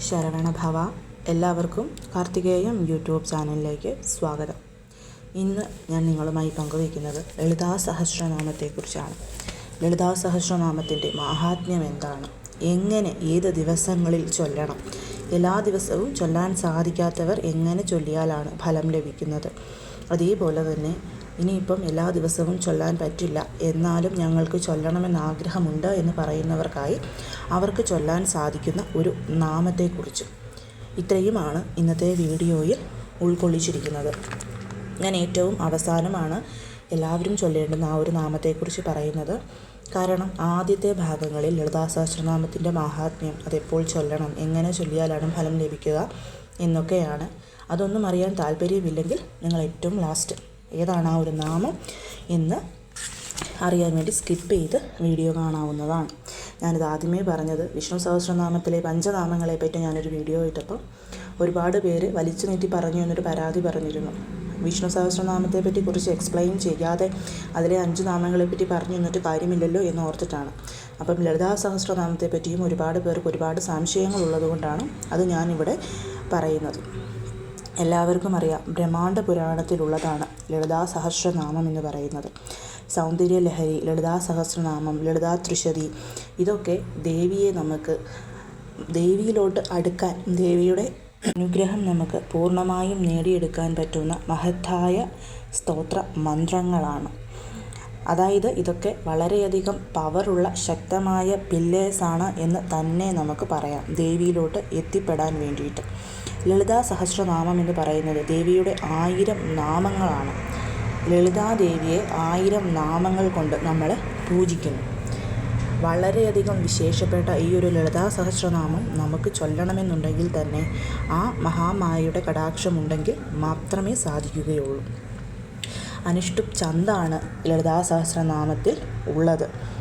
ശരവണ ഭവ എല്ലാവർക്കും കാർത്തികേയം യൂട്യൂബ് ചാനലിലേക്ക് സ്വാഗതം. ഇന്ന് ഞാൻ നിങ്ങളുമായി പങ്കുവയ്ക്കുന്നത് ലളിതാ സഹസ്രനാമത്തെക്കുറിച്ചാണ് ലളിതാ സഹസ്രനാമത്തിന്റെ മഹാത്മ്യം എന്താണ്? എങ്ങനെ ഏത് ദിവസങ്ങളിൽ ചൊല്ലണം? എല്ലാ ദിവസവും ചൊല്ലാൻ സാധിക്കാത്തവർ എങ്ങനെ ചൊല്ലിയാലാണ് ഫലം ലഭിക്കുന്നത്? അതേപോലെ തന്നെ ഇനിയിപ്പം എല്ലാ ദിവസവും ചൊല്ലാൻ പറ്റില്ല. എന്നാലും ഞങ്ങൾക്ക് ചൊല്ലണമെന്ന് ആഗ്രഹമുണ്ട് എന്ന് പറയുന്നവർക്കായി അവർക്ക് ചൊല്ലാൻ സാധിക്കുന്ന ഒരു നാമത്തെക്കുറിച്ച്. ഇത്രയുമാണ് ഇന്നത്തെ വീഡിയോയിൽ ഉൾക്കൊള്ളിച്ചിരിക്കുന്നത്. ഞാൻ ഏറ്റവും അവസാനമാണ് എല്ലാവരും ചൊല്ലേണ്ടുന്ന ആ ഒരു നാമത്തെക്കുറിച്ച് പറയുന്നത്. കാരണം ആദ്യത്തെ ഭാഗങ്ങളിൽ ലളിതാ സഹസ്രനാമത്തിന്റെ മാഹാത്മ്യം അതെപ്പോൾ ചൊല്ലണം എങ്ങനെ ചൊല്ലിയാലാണ് ഫലം ലഭിക്കുക എന്നൊക്കെയാണ്. അതൊന്നും അറിയാൻ താല്പര്യമില്ലെങ്കിൽ നിങ്ങൾ ഏറ്റവും ലാസ്റ്റ് ഏതാണ് ആ ഒരു നാമം എന്ന് അറിയാൻ വേണ്ടി സ്കിപ്പ് ചെയ്ത് വീഡിയോ കാണാവുന്നതാണ്. ഞാനിത് ആദ്യമേ പറഞ്ഞത് വിഷ്ണു സഹസ്രനാമത്തിലെ പഞ്ചനാമങ്ങളെ പറ്റി ഞാനൊരു വീഡിയോ ഇട്ടപ്പോൾ ഒരുപാട് പേര് വലിച്ചു നീട്ടി പറഞ്ഞു എന്നൊരു പരാതി പറഞ്ഞിരുന്നു. വിഷ്ണു സഹസ്രനാമത്തെ പറ്റി കുറിച്ച് എക്സ്പ്ലെയിൻ ചെയ്യാതെ അതിലെ അഞ്ച് നാമങ്ങളെ പറ്റി പറഞ്ഞു എന്നിട്ട് കാര്യമില്ലല്ലോ എന്ന് ഓർത്തിട്ടാണ്. അപ്പം ലളിതാ സഹസ്രനാമത്തെ പറ്റിയും ഒരുപാട് പേർക്ക് ഒരുപാട് സംശയങ്ങൾ ഉള്ളതുകൊണ്ടാണ് അത് ഞാനിവിടെ പറയുന്നത്. എല്ലാവർക്കും അറിയാം ബ്രഹ്മാണ്ഡ പുരാണത്തിലുള്ളതാണ്. ലളിതാ സഹസ്രനാമം എന്ന് പറയുന്നത്. സൗന്ദര്യ ലഹരി ലളിതാ സഹസ്രനാമം ലളിതാ ത്രിശതി ഇതൊക്കെ ദേവിയെ നമുക്ക് ദേവിയിലോട്ട് അടുക്കാൻ ദേവിയുടെ അനുഗ്രഹം നമുക്ക് പൂർണമായും നേടിയെടുക്കാൻ പറ്റുന്ന മഹത്തായ സ്തോത്ര മന്ത്രങ്ങളാണ്. അതായത് ഇതൊക്കെ വളരെയധികം പവറുള്ള ശക്തമായ പില്ലേഴ്സാണ് എന്ന് തന്നെ നമുക്ക് പറയാം. ദേവിയിലോട്ട് എത്തിപ്പെടാൻ വേണ്ടിയിട്ട്. ലളിതാ സഹസ്രനാമം എന്ന് പറയുന്നത് ദേവിയുടെ ആയിരം നാമങ്ങളാണ്. ലളിതാദേവിയെ ആയിരം നാമങ്ങൾ കൊണ്ട് നമ്മൾ പൂജിക്കുന്നു. വളരെയധികം വിശേഷപ്പെട്ട ഈ ഒരു ലളിതാ സഹസ്രനാമം നമുക്ക് ചൊല്ലണമെന്നുണ്ടെങ്കിൽ തന്നെ ആ മഹാമായയുടെ കടാക്ഷമുണ്ടെങ്കിൽ മാത്രമേ സാധിക്കുകയുള്ളൂ. അനുഷ്ടുപ് ചന്താണ് ലളിതാ സഹസ്രനാമത്തിൽ ഉള്ളത്.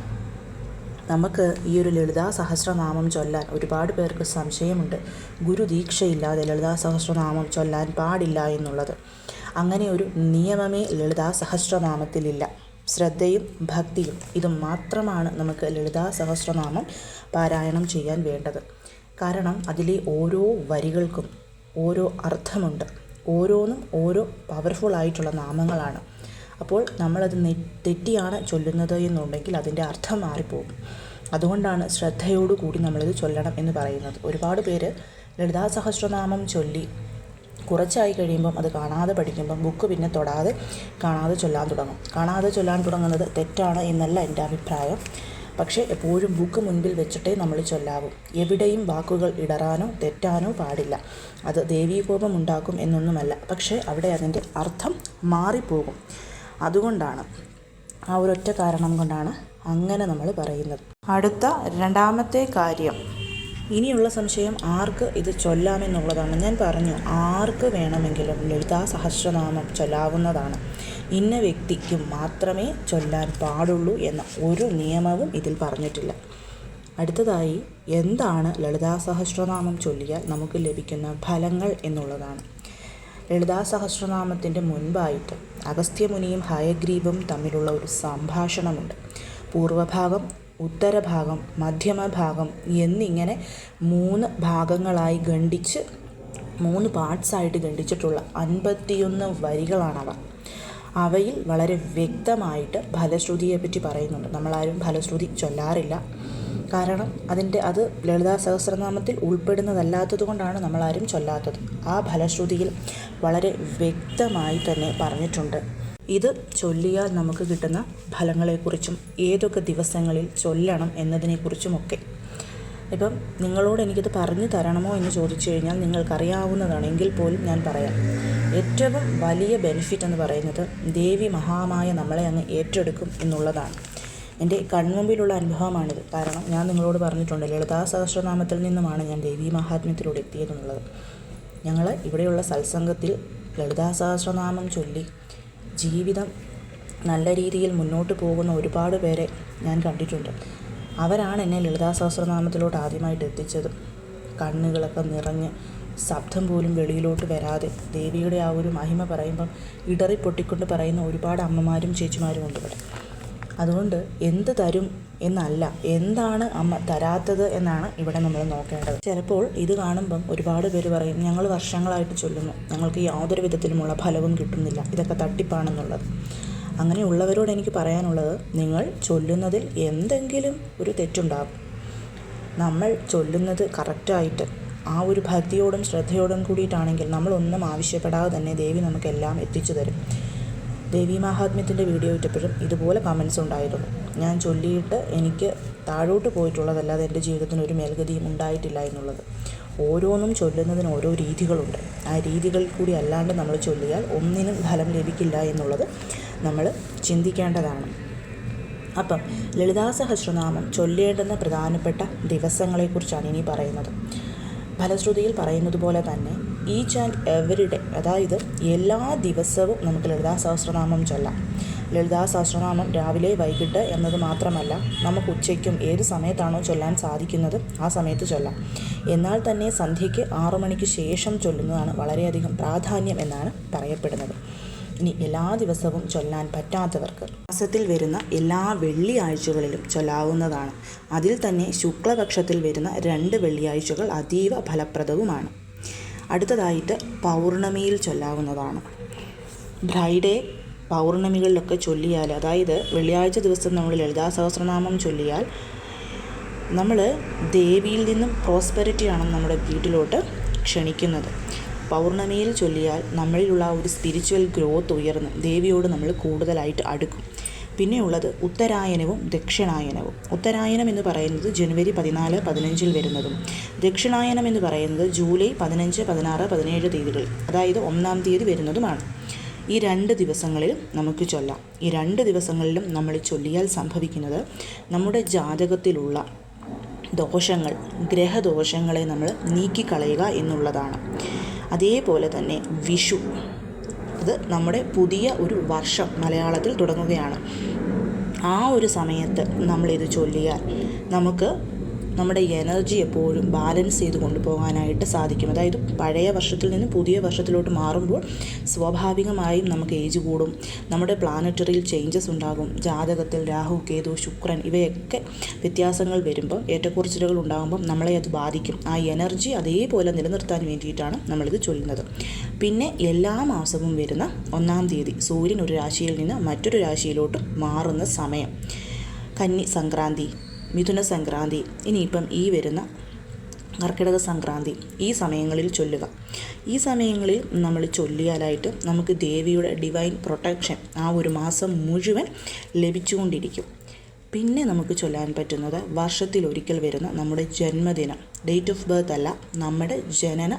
നമുക്ക് ഈ ഒരു ലളിതാ സഹസ്രനാമം ചൊല്ലാൻ ഒരുപാട് പേർക്ക് സംശയമുണ്ട്. ഗുരുദീക്ഷയില്ലാതെ ലളിതാ സഹസ്രനാമം ചൊല്ലാൻ പാടില്ല എന്നുള്ളത്. അങ്ങനെ ഒരു നിയമമേ ലളിതാ സഹസ്രനാമത്തിലില്ല. ശ്രദ്ധയും ഭക്തിയും ഇത് മാത്രമാണ് നമുക്ക് ലളിതാ സഹസ്രനാമം പാരായണം ചെയ്യാൻ വേണ്ടത്. കാരണം അതിലെ ഓരോ വരികൾക്കും ഓരോ അർത്ഥമുണ്ട്. ഓരോന്നും ഓരോ പവർഫുൾ ആയിട്ടുള്ള നാമങ്ങളാണ്. അപ്പോൾ നമ്മളത് തെറ്റിയാണ് ചൊല്ലുന്നത് എന്നുണ്ടെങ്കിൽ അതിന്റെ അർത്ഥം മാറിപ്പോകും. അതുകൊണ്ടാണ് ശ്രദ്ധയോടുകൂടി നമ്മളിത് ചൊല്ലണം എന്ന് പറയുന്നത്. ഒരുപാട് പേര് ലളിതാ സഹസ്രനാമം ചൊല്ലി കുറച്ചായി കഴിയുമ്പം അത് കാണാതെ പഠിക്കുമ്പം ബുക്ക് പിന്നെ തൊടാതെ കാണാതെ ചൊല്ലാൻ തുടങ്ങും. കാണാതെ ചൊല്ലാൻ തുടങ്ങുന്നത് തെറ്റാണ് എന്നല്ല എന്റെ അഭിപ്രായം. പക്ഷേ എപ്പോഴും ബുക്ക് മുൻപിൽ വെച്ചിട്ടേ നമ്മൾ ചൊല്ലാവും. എവിടെയും വാക്കുകൾ ഇടറാനോ തെറ്റാനോ പാടില്ല. അത് ദേവീകോപം ഉണ്ടാക്കും എന്നൊന്നുമല്ല. പക്ഷേ അവിടെ അതിന്റെ അർത്ഥം മാറിപ്പോകും. അതുകൊണ്ടാണ് ആ ഒരൊറ്റ കാരണം കൊണ്ടാണ് അങ്ങനെ നമ്മൾ പറയുന്നത്. അടുത്ത രണ്ടാമത്തെ കാര്യം. ഇനിയുള്ള സംശയം ആർക്ക് ഇത് ചൊല്ലാമെന്നുള്ളതാണ് ഞാൻ പറഞ്ഞു ആർക്ക് വേണമെങ്കിലും ലളിതാ സഹസ്രനാമം ചൊല്ലാവുന്നതാണ്. ഇന്ന വ്യക്തിക്ക് മാത്രമേ ചൊല്ലാൻ പാടുള്ളൂ എന്ന ഒരു നിയമവും ഇതിൽ പറഞ്ഞിട്ടില്ല. അടുത്തതായി എന്താണ് ലളിതാ സഹസ്രനാമം ചൊല്ലിയാൽ നമുക്ക് ലഭിക്കുന്ന ഫലങ്ങൾ എന്നുള്ളതാണ്. ലളിതാ സഹസ്രനാമത്തിന്റെ മുൻപായിട്ട് അഗസ്ത്യമുനിയും ഹയഗ്രീവും തമ്മിലുള്ള ഒരു സംഭാഷണമുണ്ട്. പൂർവഭാഗം ഉത്തരഭാഗം മധ്യമഭാഗം എന്നിങ്ങനെ മൂന്ന് ഭാഗങ്ങളായി ഖണ്ഡിച്ച് മൂന്ന് പാർട്സായിട്ട് ഖണ്ഡിച്ചിട്ടുള്ള അൻപത്തിയൊന്ന് വരികളാണവ. അവയിൽ വളരെ വ്യക്തമായിട്ട് ഫലശ്രുതിയെപ്പറ്റി പറയുന്നുണ്ട്. നമ്മളാരും ഫലശ്രുതി ചൊല്ലാറില്ല. കാരണം അതിന്റെ അത് ലളിതാ സഹസ്രനാമത്തിൽ ഉൾപ്പെടുന്നതല്ലാത്തത് കൊണ്ടാണ് നമ്മളാരും ചൊല്ലാത്തത്. ആ ഫലശ്രുതിയിൽ വളരെ വ്യക്തമായി തന്നെ പറഞ്ഞിട്ടുണ്ട്. ഇത് ചൊല്ലിയാൽ നമുക്ക് കിട്ടുന്ന ഫലങ്ങളെക്കുറിച്ചും ഏതൊക്കെ ദിവസങ്ങളിൽ ചൊല്ലണം എന്നതിനെക്കുറിച്ചുമൊക്കെ. ഇപ്പം നിങ്ങളോട് എനിക്കിത് പറഞ്ഞു തരണമോ എന്ന് ചോദിച്ചു കഴിഞ്ഞാൽ നിങ്ങൾക്കറിയാവുന്നതാണ് എങ്കിൽ പോലും ഞാൻ പറയാം. ഏറ്റവും വലിയ ബെനിഫിറ്റ് എന്ന് പറയുന്നത് ദേവി മഹാമായ നമ്മളെ അങ്ങ് ഏറ്റെടുക്കും എന്നുള്ളതാണ്. എന്റെ കൺമുമ്പിലുള്ള അനുഭവമാണിത്. കാരണം ഞാൻ നിങ്ങളോട് പറഞ്ഞിട്ടുണ്ട് ലളിതാ സഹസ്രനാമത്തിൽ നിന്നുമാണ് ഞാൻ ദേവീ മഹാത്മ്യത്തിലൂടെ എത്തിയതെന്നുള്ളത്. ഞങ്ങൾ ഇവിടെയുള്ള സത്സംഗത്തിൽ ലളിതാ സഹസ്രനാമം ചൊല്ലി ജീവിതം നല്ല രീതിയിൽ മുന്നോട്ട് പോകുന്ന ഒരുപാട് പേരെ ഞാൻ കണ്ടിട്ടുണ്ട്. അവരാണ് എന്നെ ലളിതാ സഹസ്രനാമത്തിലോട്ട് ആദ്യമായിട്ട് എത്തിച്ചത്. കണ്ണുകളൊക്കെ നിറഞ്ഞ് ശബ്ദം പോലും വെളിയിലോട്ട് വരാതെ ദേവിയുടെ ആ ഒരു മഹിമ പറയുമ്പം ഇടറി പൊട്ടിക്കൊണ്ട് പറയുന്ന ഒരുപാട് അമ്മമാരും ചേച്ചിമാരും ഉണ്ട് ഇവിടെ. അതുകൊണ്ട് എന്ത് തരും എന്നല്ല എന്താണ് അമ്മ തരാത്തത് എന്നാണ് ഇവിടെ നമ്മൾ നോക്കേണ്ടത്. ചിലപ്പോൾ ഇത് കാണുമ്പം ഒരുപാട് പേര് പറയും ഞങ്ങൾ വർഷങ്ങളായിട്ട് ചൊല്ലുന്നു. ഞങ്ങൾക്ക് യാതൊരു വിധത്തിലുമുള്ള ഫലവും കിട്ടുന്നില്ല. ഇതൊക്കെ തട്ടിപ്പാണെന്നുള്ളത്. അങ്ങനെയുള്ളവരോട് എനിക്ക് പറയാനുള്ളത് നിങ്ങൾ ചൊല്ലുന്നതിൽ എന്തെങ്കിലും ഒരു തെറ്റുണ്ടാകും. നമ്മൾ ചൊല്ലുന്നത് കറക്റ്റായിട്ട് ആ ഒരു ഭക്തിയോടും ശ്രദ്ധയോടും കൂടിയിട്ടാണെങ്കിൽ നമ്മളൊന്നും ആവശ്യപ്പെടാതെ തന്നെ ദേവി നമുക്കെല്ലാം എത്തിച്ചു തരും. ദേവി മഹാത്മ്യത്തിന്റെ വീഡിയോ ഇട്ടപ്പോഴും ഇതുപോലെ കമൻസ് ഉണ്ടായിരുന്നു. ഞാൻ ചൊല്ലിയിട്ട് എനിക്ക് താഴോട്ട് പോയിട്ടുള്ളതല്ലാതെ എന്റെ ജീവിതത്തിന് ഒരു മേൽഗതിയും ഉണ്ടായിട്ടില്ല എന്നുള്ളത്. ഓരോന്നും ചൊല്ലുന്നതിന് ഓരോ രീതികളുണ്ട്. ആ രീതികൾ കൂടി അല്ലാണ്ട് നമ്മൾ ചൊല്ലിയാൽ ഒന്നിനും ഫലം ലഭിക്കില്ല എന്നുള്ളത് നമ്മൾ ചിന്തിക്കേണ്ടതാണ്. അപ്പം ലളിതാ സഹസ്രനാമം ചൊല്ലേണ്ടുന്ന പ്രധാനപ്പെട്ട ദിവസങ്ങളെക്കുറിച്ചാണ് ഇനി പറയുന്നത്. ഫലശ്രുതിയിൽ പറയുന്നത് പോലെ തന്നെ ഈച്ച് ആൻഡ് എവറി ഡേ അതായത് എല്ലാ ദിവസവും നമുക്ക് ലളിതാ സഹസ്രനാമം ചൊല്ലാം. ലളിതാ സഹസ്രനാമം രാവിലെ വൈകിട്ട് എന്നത് മാത്രമല്ല നമുക്ക് ഉച്ചയ്ക്കും ഏത് സമയത്താണോ ചൊല്ലാൻ സാധിക്കുന്നത് ആ സമയത്ത് ചൊല്ലാം. എന്നാൽ തന്നെ സന്ധ്യയ്ക്ക് ആറു മണിക്ക് ശേഷം ചൊല്ലുന്നതാണ് വളരെയധികം പ്രാധാന്യം എന്നാണ് പറയപ്പെടുന്നത്. ഇനി എല്ലാ ദിവസവും ചൊല്ലാൻ പറ്റാത്തവർക്ക്. മാസത്തിൽ വരുന്ന എല്ലാ വെള്ളിയാഴ്ചകളിലും ചൊല്ലാവുന്നതാണ്. അതിൽ തന്നെ ശുക്ലപക്ഷത്തിൽ വരുന്ന രണ്ട് വെള്ളിയാഴ്ചകൾ അതീവ ഫലപ്രദവുമാണ്. അടുത്തതായിട്ട് പൗർണമിയിൽ ചൊല്ലാവുന്നതാണ്. ഫ്രൈഡേ പൗർണമികളിലൊക്കെ ചൊല്ലിയാൽ അതായത് വെള്ളിയാഴ്ച ദിവസം നമ്മൾ ലളിതാ സഹസ്രനാമം ചൊല്ലിയാൽ നമ്മൾ ദേവിയിൽ നിന്നും പ്രോസ്പെരിറ്റിയാണ് നമ്മുടെ വീട്ടിലോട്ട് ക്ഷണിക്കുന്നത്. പൗർണമിയിൽ ചൊല്ലിയാൽ നമ്മളിലുള്ള ഒരു സ്പിരിച്വൽ ഗ്രോത്ത് ഉയർന്ന് ദേവിയോട് നമ്മൾ കൂടുതലായിട്ട് അടുക്കും. പിന്നെയുള്ളത് ഉത്തരായനവും ദക്ഷിണായനവും. ഉത്തരായനം എന്ന് പറയുന്നത് ജനുവരി പതിനാല് പതിനഞ്ചിൽ വരുന്നതും. ദക്ഷിണായനം എന്ന് പറയുന്നത് ജൂലൈ പതിനഞ്ച് പതിനാറ് പതിനേഴ് തീയതികൾ അതായത് ഒന്നാം തീയതി വരുന്നതുമാണ്. ഈ രണ്ട് ദിവസങ്ങളിൽ നമുക്ക് ചൊല്ലാം. ഈ രണ്ട് ദിവസങ്ങളിലും നമ്മൾ ചൊല്ലിയാൽ സംഭവിക്കുന്നത് നമ്മുടെ ജാതകത്തിലുള്ള ദോഷങ്ങൾ ഗ്രഹദോഷങ്ങളെ നമ്മൾ നീക്കിക്കളയുക എന്നുള്ളതാണ്. അതേപോലെ തന്നെ വിഷു. അത് നമ്മുടെ പുതിയ ഒരു വർഷം മലയാളത്തിൽ തുടങ്ങുകയാണ്. ആ ഒരു സമയത്ത് നമ്മളിത് ചൊല്ലിയാൽ നമുക്ക് നമ്മുടെ എനർജി എപ്പോഴും ബാലൻസ് ചെയ്ത് കൊണ്ടുപോകാനായിട്ട് സാധിക്കും. അതായത് പഴയ വർഷത്തിൽ നിന്ന് പുതിയ വർഷത്തിലോട്ട് മാറുമ്പോൾ സ്വാഭാവികമായും നമുക്ക് ഏജ് കൂടും. നമ്മുടെ പ്ലാനറ്ററിയിൽ ചേഞ്ചസ് ഉണ്ടാകും. ജാതകത്തിൽ രാഹു കേതു ശുക്രൻ ഇവയൊക്കെ വ്യത്യാസങ്ങൾ വരുമ്പോൾ ഏറ്റക്കുറച്ചിലുകൾ ഉണ്ടാകുമ്പോൾ നമ്മളെ അത് ബാധിക്കും. ആ എനർജി അതേപോലെ നിലനിർത്താൻ വേണ്ടിയിട്ടാണ് നമ്മളിത് ചൊല്ലുന്നത്. പിന്നെ എല്ലാ മാസവും വരുന്ന ഒന്നാം തീയതി സൂര്യൻ ഒരു രാശിയിൽ നിന്ന് മറ്റൊരു രാശിയിലോട്ട് മാറുന്ന സമയം. കന്നി സംക്രാന്തി. മിഥുന സംക്രാന്തി ഇനിയിപ്പം ഈ വരുന്ന കർക്കിടക സംക്രാന്തി ഈ സമയങ്ങളിൽ ചൊല്ലുക. ഈ സമയങ്ങളിൽ നമ്മൾ ചൊല്ലിയാലായിട്ട് നമുക്ക് ദേവിയുടെ ഡിവൈൻ പ്രൊട്ടക്ഷൻ ആ ഒരു മാസം മുഴുവൻ ലഭിച്ചുകൊണ്ടിരിക്കും. പിന്നെ നമുക്ക് ചൊല്ലാൻ പറ്റുന്നത് വർഷത്തിൽ ഒരിക്കൽ വരുന്ന നമ്മുടെ ജന്മദിനം. ഡേറ്റ് ഓഫ് ബർത്ത് അല്ല നമ്മുടെ ജനന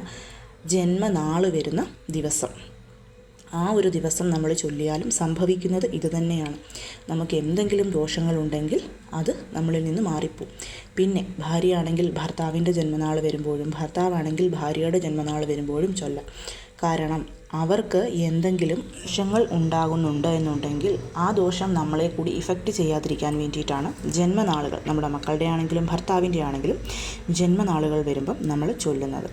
ജന്മനാൾ വരുന്ന ദിവസം. ആ ഒരു ദിവസം നമ്മൾ ചൊല്ലിയാലും സംഭവിക്കുന്നത് ഇതുതന്നെയാണ് നമുക്ക് എന്തെങ്കിലും ദോഷങ്ങളുണ്ടെങ്കിൽ അത് നമ്മളിൽ നിന്ന് മാറിപ്പോവും. പിന്നെ ഭാര്യയാണെങ്കിൽ ഭർത്താവിന്റെ ജന്മനാൾ വരുമ്പോഴും ഭർത്താവാണെങ്കിൽ ഭാര്യയുടെ ജന്മനാൾ വരുമ്പോഴും ചൊല്ലാം. കാരണം അവർക്ക് എന്തെങ്കിലും ദോഷങ്ങൾ ഉണ്ടാകുന്നുണ്ട് എന്നുണ്ടെങ്കിൽ ആ ദോഷം നമ്മളെ കൂടി ഇഫക്റ്റ് ചെയ്യാതിരിക്കാൻ വേണ്ടിയിട്ടാണ് ജന്മനാളുകൾ. നമ്മുടെ മക്കളുടെ ആണെങ്കിലും ഭർത്താവിന്റെ ആണെങ്കിലും ജന്മനാളുകൾ വരുമ്പം നമ്മൾ ചൊല്ലുന്നത്.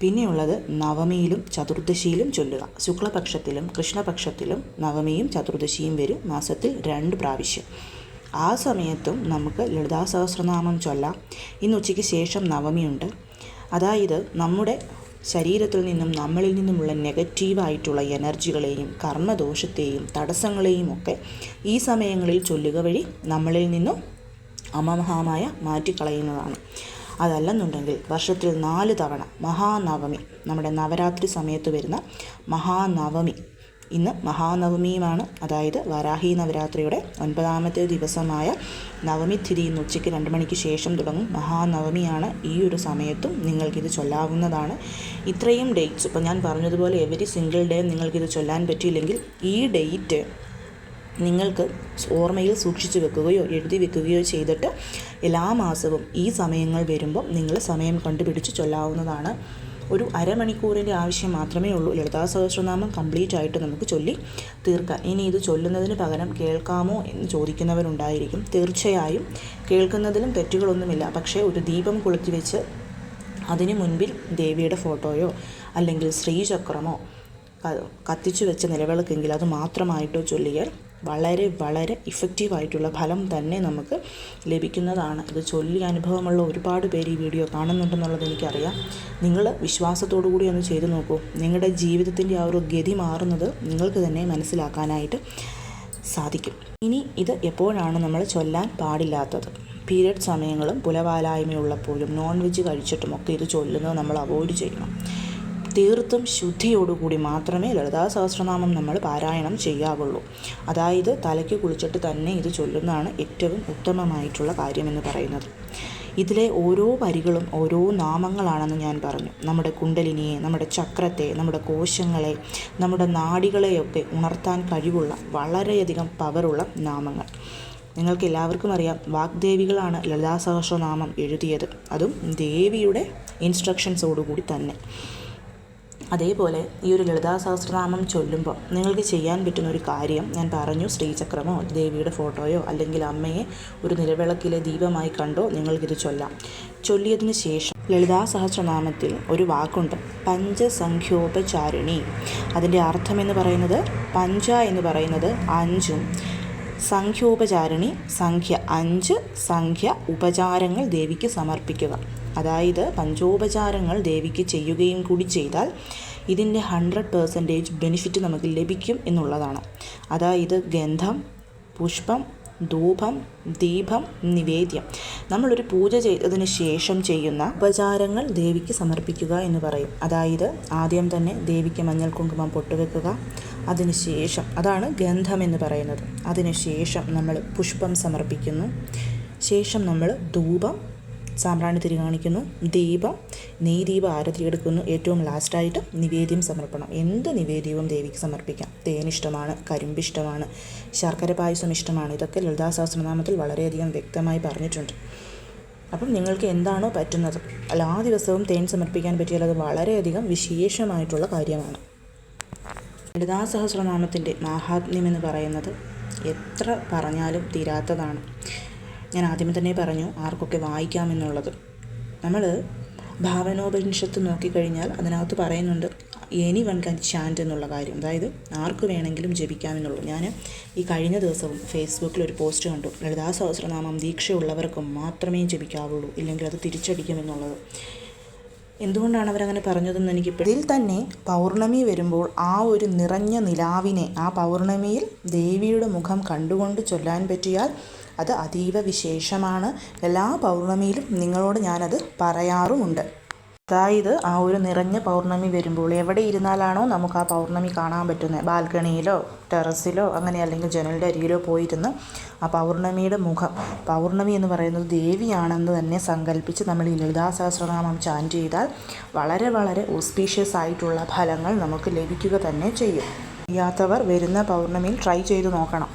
പിന്നെയുള്ളത് നവമിയിലും ചതുർദശിയിലും ചൊല്ലുക. ശുക്ലപക്ഷത്തിലും കൃഷ്ണപക്ഷത്തിലും നവമിയും ചതുർദശിയും വരും മാസത്തിൽ രണ്ട് പ്രാവശ്യം. ആ സമയത്തും നമുക്ക് ലളിതാ സഹസ്രനാമം ചൊല്ലാം. ഇന്ന് ഉച്ചയ്ക്ക് ശേഷം നവമിയുണ്ട്. അതായത് നമ്മുടെ ശരീരത്തിൽ നിന്നും നമ്മളിൽ നിന്നുമുള്ള നെഗറ്റീവായിട്ടുള്ള എനർജികളെയും കർമ്മദോഷത്തെയും തടസ്സങ്ങളെയും ഒക്കെ ഈ സമയങ്ങളിൽ ചൊല്ലുക വഴി നമ്മളിൽ നിന്നും അമമഹാമായ മാറ്റിക്കളയുന്നതാണ്. അതല്ലെന്നുണ്ടെങ്കിൽ വർഷത്തിൽ നാല് തവണ മഹാനവമി നമ്മുടെ നവരാത്രി സമയത്ത് വരുന്ന മഹാനവമി ഇന്ന് മഹാനവമിയുമാണ്. അതായത് വരാഹി നവരാത്രിയുടെ ഒൻപതാമത്തെ ദിവസമായ നവമി തിഥി ഇന്ന് ഉച്ചയ്ക്ക് രണ്ട് മണിക്ക് ശേഷം തുടങ്ങും. മഹാനവമിയാണ് ഈ ഒരു സമയത്തും നിങ്ങൾക്കിത് ചൊല്ലാവുന്നതാണ്. ഇത്രയും ഡേറ്റ്സ് ഇപ്പോൾ ഞാൻ പറഞ്ഞതുപോലെ എവരി സിംഗിൾ ഡേ നിങ്ങൾക്കിത് ചൊല്ലാൻ പറ്റിയില്ലെങ്കിൽ ഈ ഡേറ്റ് നിങ്ങൾക്ക് ഓർമ്മയിൽ സൂക്ഷിച്ചു വെക്കുകയോ എഴുതി വെക്കുകയോ ചെയ്തിട്ട് എല്ലാ മാസവും ഈ സമയങ്ങൾ വരുമ്പോൾ നിങ്ങൾ സമയം കണ്ടുപിടിച്ച് ചൊല്ലാവുന്നതാണ്. ഒരു അരമണിക്കൂറിന്റെ ആവശ്യം മാത്രമേ ഉള്ളൂ. ലളിതാ സഹസ്രനാമം കംപ്ലീറ്റ് ആയിട്ട് നമുക്ക് ചൊല്ലി തീർക്കാം. ഇനി ഇത് ചൊല്ലുന്നതിന് പകരം കേൾക്കാമോ എന്ന് ചോദിക്കുന്നവരുണ്ടായിരിക്കും. തീർച്ചയായും കേൾക്കുന്നതിലും തെറ്റുകളൊന്നുമില്ല. പക്ഷേ ഒരു ദീപം കൊളുത്തി വെച്ച് അതിന് മുൻപിൽ ദേവിയുടെ ഫോട്ടോയോ അല്ലെങ്കിൽ ശ്രീചക്രമോ കത്തിച്ചു വെച്ച നിലവിളക്കെങ്കിൽ അത് മാത്രമായിട്ടോ ചൊല്ലിയാൽ വളരെ വളരെ ഇഫക്റ്റീവായിട്ടുള്ള ഫലം തന്നെ നമുക്ക് ലഭിക്കുന്നതാണ്. ഇത് ചൊല്ലി അനുഭവമുള്ള ഒരുപാട് പേര് ഈ വീഡിയോ കാണുന്നുണ്ടെന്നുള്ളത് എനിക്കറിയാം. നിങ്ങൾ വിശ്വാസത്തോടു കൂടി ഒന്ന് ചെയ്തു നോക്കൂ. നിങ്ങളുടെ ജീവിതത്തിന്റെ ആ ഒരു ഗതി മാറുന്നത് നിങ്ങൾക്ക് തന്നെ മനസ്സിലാക്കാനായിട്ട് സാധിക്കും. ഇനി ഇത് എപ്പോഴാണ് നമ്മൾ ചൊല്ലാൻ പാടില്ലാത്തത്? പീരിയഡ് സമയങ്ങളും പുലവാലായ്മയുള്ളപ്പോഴും നോൺ വെജ് കഴിച്ചിട്ടും ഒക്കെ ഇത് ചൊല്ലുന്നത് നമ്മൾ അവോയ്ഡ് ചെയ്യണം. തീർത്തും ശുദ്ധിയോടുകൂടി മാത്രമേ ലളിതാ സഹസ്രനാമം നമ്മൾ പാരായണം ചെയ്യാവുള്ളൂ. അതായത് തലയ്ക്ക് കുളിച്ചിട്ട് തന്നെ ഇത് ചൊല്ലുന്നതാണ് ഏറ്റവും ഉത്തമമായിട്ടുള്ള കാര്യമെന്ന് പറയുന്നത്. ഇതിലെ ഓരോ വരികളും ഓരോ നാമങ്ങളാണെന്ന് ഞാൻ പറഞ്ഞു. നമ്മുടെ കുണ്ടലിനിയെ നമ്മുടെ ചക്രത്തെ നമ്മുടെ കോശങ്ങളെ നമ്മുടെ നാടികളെയൊക്കെ ഉണർത്താൻ കഴിവുള്ള വളരെയധികം പവറുള്ള നാമങ്ങൾ. നിങ്ങൾക്ക് എല്ലാവർക്കും അറിയാം വാഗ്ദേവികളാണ് ലളിതാ സഹസ്രനാമം എഴുതിയത്. അതും ദേവിയുടെ ഇൻസ്ട്രക്ഷൻസോടുകൂടി തന്നെ. അതേപോലെ ഈ ഒരു ലളിതാ സഹസ്രനാമം ചൊല്ലുമ്പോൾ നിങ്ങൾക്ക് ചെയ്യാൻ പറ്റുന്ന ഒരു കാര്യം ഞാൻ പറഞ്ഞു. ശ്രീചക്രമോ ദേവിയുടെ ഫോട്ടോയോ അല്ലെങ്കിൽ അമ്മയെ ഒരു നിലവിളക്കിലെ ദീപമായി കണ്ടോ നിങ്ങൾക്കിത് ചൊല്ലാം. ചൊല്ലിയതിന് ശേഷം ലളിതാ സഹസ്രനാമത്തിൽ ഒരു വാക്കുണ്ട്. പഞ്ചസംഖ്യോപചാരിണി. അതിന്റെ അർത്ഥം എന്ന് പറയുന്നത് പഞ്ച എന്ന് പറയുന്നത് അഞ്ചും. സംഖ്യോപചാരിണി സംഖ്യ അഞ്ച് സംഖ്യ ഉപചാരങ്ങൾ ദേവിക്ക് സമർപ്പിക്കുക. അതായത് പഞ്ചോപചാരങ്ങൾ ദേവിക്ക് ചെയ്യുകയും കൂടി ചെയ്താൽ ഇതിന്റെ ഹൺഡ്രഡ് പേഴ്സന്റേജ് ബെനിഫിറ്റ് നമുക്ക് ലഭിക്കും എന്നുള്ളതാണ്. അതായത് ഗന്ധം പുഷ്പം ധൂപം ദീപം നിവേദ്യം. നമ്മളൊരു പൂജ ചെയ്തതിന് ശേഷം ചെയ്യുന്ന ഉപചാരങ്ങൾ ദേവിക്ക് സമർപ്പിക്കുക എന്ന് പറയും. അതായത് ആദ്യം തന്നെ ദേവിക്ക് മഞ്ഞൾ കുങ്കുമം പൊട്ടുവെക്കുക അതിനുശേഷം അതാണ് ഗന്ധം എന്ന് പറയുന്നത്. അതിനുശേഷം നമ്മൾ പുഷ്പം സമർപ്പിക്കുന്നു. ശേഷം നമ്മൾ ധൂപം സാമ്പ്രാണി തിരി കാണിക്കുന്നു ദീപം നെയ്ദീപ ആരതി എടുക്കുന്നു. ഏറ്റവും ലാസ്റ്റായിട്ട് നിവേദ്യം സമർപ്പണം. എന്ത് നിവേദ്യവും ദേവിക്ക് സമർപ്പിക്കാം. തേനിഷ്ടമാണ് കരിമ്പിഷ്ടമാണ് ശർക്കര പായസം ഇഷ്ടമാണ്. ഇതൊക്കെ ലളിതാ സഹസ്രനാമത്തിൽ വളരെയധികം വ്യക്തമായി പറഞ്ഞിട്ടുണ്ട്. അപ്പം നിങ്ങൾക്ക് എന്താണോ പറ്റുന്നത്? എല്ലാ ദിവസവും തേൻ സമർപ്പിക്കാൻ പറ്റിയാൽ അത് വളരെയധികം വിശേഷമായിട്ടുള്ള കാര്യമാണ്. ലളിതാ സഹസ്രനാമത്തിന്റെ മാഹാത്മ്യം എന്ന് പറയുന്നത് എത്ര പറഞ്ഞാലും തീരാത്തതാണ്. ഞാൻ ആദ്യമേ തന്നെ പറഞ്ഞു ആർക്കൊക്കെ വായിക്കാമെന്നുള്ളത്. നമ്മൾ ഭാവനോപനിഷത്ത് നോക്കിക്കഴിഞ്ഞാൽ അതിനകത്ത് പറയുന്നുണ്ട് എനി വൺ കൻ ചാൻഡ് എന്നുള്ള കാര്യം. അതായത് ആർക്ക് വേണമെങ്കിലും ജപിക്കാമെന്നുള്ളൂ. ഞാൻ ഈ കഴിഞ്ഞ ദിവസവും ഫേസ്ബുക്കിൽ ഒരു പോസ്റ്റ് കണ്ടു. ലളിതാ സഹസ്രനാമം ദീക്ഷയുള്ളവർക്കും മാത്രമേ ജപിക്കാവുള്ളൂ ഇല്ലെങ്കിൽ അത് തിരിച്ചടിക്കുമെന്നുള്ളത്. എന്തുകൊണ്ടാണ് അവരങ്ങനെ പറഞ്ഞതെന്ന് എനിക്ക് ഇതിൽ തന്നെ പൗർണമി വരുമ്പോൾ ആ ഒരു നിറഞ്ഞ നിലാവിനെ ആ പൗർണമിയിൽ ദേവിയുടെ മുഖം കണ്ടുകൊണ്ട് ചൊല്ലാൻ പറ്റിയാൽ അത് അതീവ വിശേഷമാണ്. എല്ലാ പൗർണമിയിലും നിങ്ങളോട് ഞാനത് പറയാറുമുണ്ട്. അതായത് ആ ഒരു നിറഞ്ഞ പൗർണമി വരുമ്പോൾ എവിടെ ഇരുന്നാലാണോ നമുക്ക് ആ പൗർണമി കാണാൻ പറ്റുന്നത് ബാൽക്കണിയിലോ ടെറസിലോ അങ്ങനെ അല്ലെങ്കിൽ ജനലിന്റെ അരികിലോ പോയിരുന്ന് ആ പൗർണമിയുടെ മുഖം. പൗർണമി എന്ന് പറയുന്നത് ദേവിയാണെന്ന് തന്നെ സങ്കല്പിച്ച് നമ്മൾ ഈ ലളിതാ സഹസ്രനാമം ചാന്റ് ചെയ്താൽ വളരെ വളരെ ഓസ്പീഷ്യസ് ആയിട്ടുള്ള ഫലങ്ങൾ നമുക്ക് ലഭിക്കുക തന്നെ ചെയ്യും. ചെയ്യാത്തവർ വരുന്ന പൗർണമിയിൽ ട്രൈ ചെയ്ത് നോക്കണം.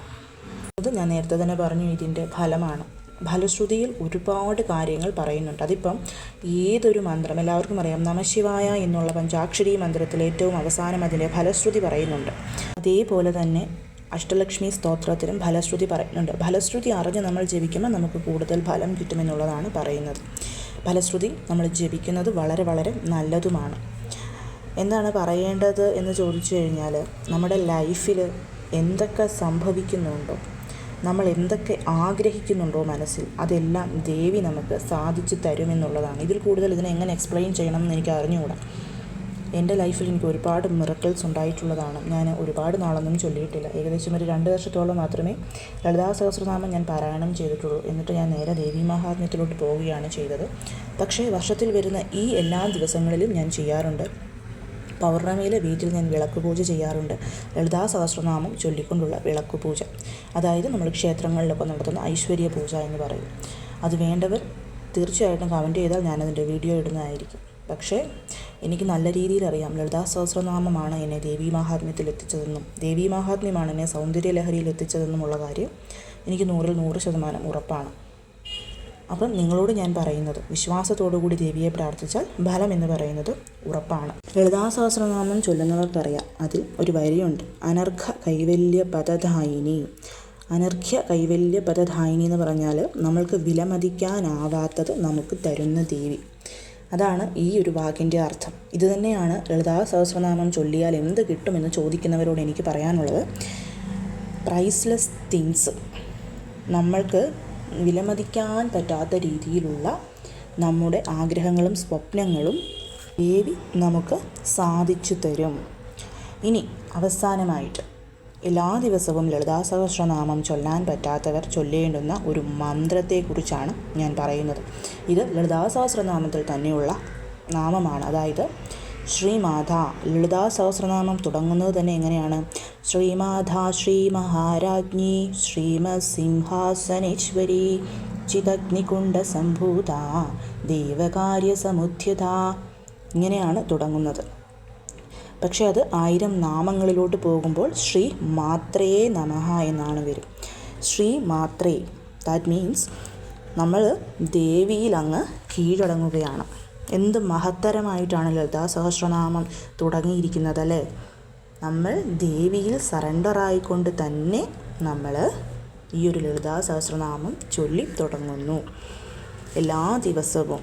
അത് ഞാൻ നേരത്തെ തന്നെ പറഞ്ഞു ഇതിന്റെ ഫലമാണ്. ഫലശ്രുതിയിൽ ഒരുപാട് കാര്യങ്ങൾ പറയുന്നുണ്ട്. അതിപ്പം ഏതൊരു മന്ത്രം എല്ലാവർക്കും അറിയാം നമശിവായ എന്നുള്ള പഞ്ചാക്ഷരി മന്ത്രത്തിൽ ഏറ്റവും അവസാനം അതിന്റെ ഫലശ്രുതി പറയുന്നുണ്ട്. അതേപോലെ തന്നെ അഷ്ടലക്ഷ്മി സ്തോത്രത്തിലും ഫലശ്രുതി പറയുന്നുണ്ട്. ഫലശ്രുതി അറിഞ്ഞ് നമ്മൾ ജപിക്കുമ്പോൾ നമുക്ക് കൂടുതൽ ഫലം കിട്ടുമെന്നുള്ളതാണ് പറയുന്നത്. ഫലശ്രുതി നമ്മൾ ജപിക്കുന്നത് വളരെ വളരെ നല്ലതുമാണ്. എന്താണ് പറയേണ്ടത് എന്ന് ചോദിച്ചു കഴിഞ്ഞാൽ നമ്മുടെ ലൈഫിൽ എന്തൊക്കെ സംഭവിക്കുന്നുണ്ടോ നമ്മൾ എന്തൊക്കെ ആഗ്രഹിക്കുന്നുണ്ടോ മനസ്സിൽ അതെല്ലാം ദേവി നമുക്ക് സാധിച്ചു തരുമെന്നുള്ളതാണ്. ഇതിൽ കൂടുതൽ ഇതിനെ എങ്ങനെ എക്സ്പ്ലെയിൻ ചെയ്യണമെന്ന് എനിക്ക് അറിഞ്ഞുകൂടാ. എന്റെ ലൈഫിൽ എനിക്ക് ഒരുപാട് മിറക്കിൾസ് ഉണ്ടായിട്ടുള്ളതാണ്. ഞാൻ ഒരുപാട് നാളൊന്നും ചൊല്ലിയിട്ടില്ല. ഏകദേശം ഒരു രണ്ട് വർഷത്തോളം മാത്രമേ ലളിതാ സഹസ്രനാമം ഞാൻ പാരായണം ചെയ്തിട്ടുള്ളൂ. എന്നിട്ട് ഞാൻ നേരെ ദേവി മഹാത്മ്യത്തിലോട്ട് പോവുകയാണ് ചെയ്തത്. പക്ഷേ വർഷത്തിൽ വരുന്ന ഈ എല്ലാ ദിവസങ്ങളിലും ഞാൻ ചെയ്യാറുണ്ട്. പൗർണമിയിൽ വീട്ടിൽ ഞാൻ വിളക്ക് പൂജ ചെയ്യാറുണ്ട്. ലളിതാ സഹസ്രനാമം ചൊല്ലിക്കൊണ്ടുള്ള വിളക്ക് പൂജ. അതായത് നമ്മൾ ക്ഷേത്രങ്ങളിലൊക്കെ നടത്തുന്ന ഐശ്വര്യ പൂജ എന്ന് പറയും. അത് വേണ്ടവർ തീർച്ചയായിട്ടും കമന്റ് ചെയ്താൽ ഞാനതിന്റെ വീഡിയോ ഇടുന്നതായിരിക്കും. പക്ഷേ എനിക്ക് നല്ല രീതിയിൽ അറിയാം. ലളിതാ സഹസ്രനാമമാണ് എന്നെ ദേവീ മാഹാത്മ്യത്തിൽ എത്തിച്ചതെന്നും ദേവീ മഹാത്മ്യമാണ് എന്നെ സൗന്ദര്യ ലഹരിയിൽ എത്തിച്ചതെന്നുമുള്ള കാര്യം എനിക്ക് നൂറിൽ നൂറ് ശതമാനം ഉറപ്പാണ്. അപ്പം നിങ്ങളോട് ഞാൻ പറയുന്നത് വിശ്വാസത്തോടുകൂടി ദേവിയെ പ്രാർത്ഥിച്ചാൽ ഫലം എന്ന് പറയുന്നത് ഉറപ്പാണ്. ലളിതാ സഹസ്രനാമം ചൊല്ലുന്നവർക്കറിയാം അതിൽ ഒരു വരിയുണ്ട് അനർഘ കൈവല്യ പദധായിനി. അനർഘ്യ കൈവല്യ പദധായിനി എന്ന് പറഞ്ഞാൽ നമ്മൾക്ക് വിലമതിക്കാനാവാത്തത് നമുക്ക് തരുന്ന ദേവി. അതാണ് ഈ ഒരു വാക്കിന്റെ അർത്ഥം. ഇത് തന്നെയാണ് ലളിതാ സഹസ്രനാമം ചൊല്ലിയാൽ എന്ത് കിട്ടുമെന്ന് ചോദിക്കുന്നവരോട് എനിക്ക് പറയാനുള്ളത് പ്രൈസ്ലെസ് തിങ്സ് നമ്മൾക്ക് വിലമതിക്കാൻ പറ്റാത്ത രീതിയിലുള്ള നമ്മുടെ ആഗ്രഹങ്ങളും സ്വപ്നങ്ങളും ദേവി നമുക്ക് സാധിച്ചു തരും. ഇനി അവസാനമായിട്ട് എല്ലാ ദിവസവും ലളിതാ സഹസ്രനാമം ചൊല്ലാൻ പറ്റാത്തവർ ചൊല്ലേണ്ടുന്ന ഒരു മന്ത്രത്തെക്കുറിച്ചാണ് ഞാൻ പറയുന്നത്. ഇത് ലളിതാ സഹസ്രനാമത്തിൽ തന്നെയുള്ള നാമമാണ്. അതായത് ശ്രീമാത ലളിതാ സഹസ്രനാമം തുടങ്ങുന്നത് തന്നെ എങ്ങനെയാണ്? ശ്രീമാധ ശ്രീ മഹാരാജ്ഞി ശ്രീമസിംഹാസനേശ്വരി ചിതഗ്നികുണ്ഡ സംഭൂത ദേവകാര്യസമുദ്ധ്യത. ഇങ്ങനെയാണ് തുടങ്ങുന്നത്. പക്ഷേ അത് ആയിരം നാമങ്ങളിലോട്ട് പോകുമ്പോൾ ശ്രീ മാത്രേ നമഹ എന്നാണ് വരും ശ്രീ മാത്രേ ദാറ്റ് മീൻസ് നമ്മൾ ദേവിയിൽ അങ്ങ് കീഴടങ്ങുകയാണ്. എന്ത് മഹത്തരമായിട്ടാണ് ലളിതാ സഹസ്രനാമം തുടങ്ങിയിരിക്കുന്നത് അല്ലേ? നമ്മൾ ദേവിയിൽ സറണ്ടർ ആയിക്കൊണ്ട് തന്നെ നമ്മൾ ഈ ഒരു ലളിതാ സഹസ്രനാമം ചൊല്ലി തുടങ്ങുന്നു. എല്ലാ ദിവസവും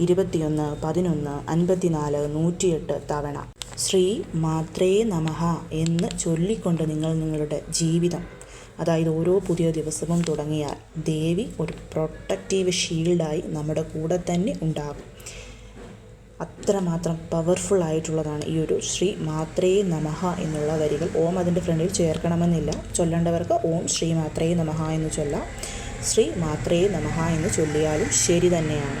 ഇരുപത്തിയൊന്ന് പതിനൊന്ന് അൻപത്തിനാല് നൂറ്റിയെട്ട് തവണ ശ്രീ മാത്രേ നമഹ എന്ന് ചൊല്ലിക്കൊണ്ട് നിങ്ങൾ നിങ്ങളുടെ ജീവിതം അതായത് ഓരോ പുതിയ ദിവസവും തുടങ്ങിയാൽ ദേവി ഒരു പ്രൊട്ടക്റ്റീവ് ഷീൽഡായി നമ്മുടെ കൂടെ തന്നെ ഉണ്ടാകും. അത്രമാത്രം പവർഫുൾ ആയിട്ടുള്ളതാണ് ഈ ഒരു ശ്രീ മാത്രേ നമഹ എന്നുള്ള വരികൾ. ഓം അതിന്റെ ഫ്രണ്ടിൽ ചേർക്കണമെന്നില്ല. ചൊല്ലേണ്ടവർക്ക് ഓം ശ്രീ മാത്രേ നമഹ എന്ന് ചൊല്ലാം. ശ്രീ മാത്രേ നമഹ എന്ന് ചൊല്ലിയാലും ശരി തന്നെയാണ്.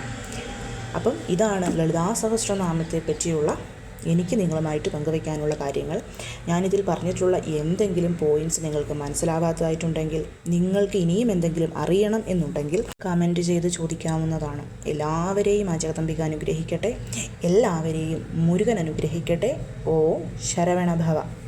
അപ്പം ഇതാണ് ലളിതാ സഹസ്രനാമത്തെ പറ്റിയുള്ള എനിക്ക് നിങ്ങളുമായിട്ട് പങ്കുവയ്ക്കാനുള്ള കാര്യങ്ങൾ. ഞാനിതിൽ പറഞ്ഞിട്ടുള്ള എന്തെങ്കിലും പോയിന്റ്സ് നിങ്ങൾക്ക് മനസ്സിലാവാത്തതായിട്ടുണ്ടെങ്കിൽ നിങ്ങൾക്ക് ഇനിയും എന്തെങ്കിലും അറിയണം എന്നുണ്ടെങ്കിൽ കമന്റ് ചെയ്ത് ചോദിക്കാവുന്നതാണ്. എല്ലാവരെയും ജഗദംബിക അനുഗ്രഹിക്കട്ടെ. എല്ലാവരെയും മുരുകൻ അനുഗ്രഹിക്കട്ടെ. ഓ ശരവണഭവ.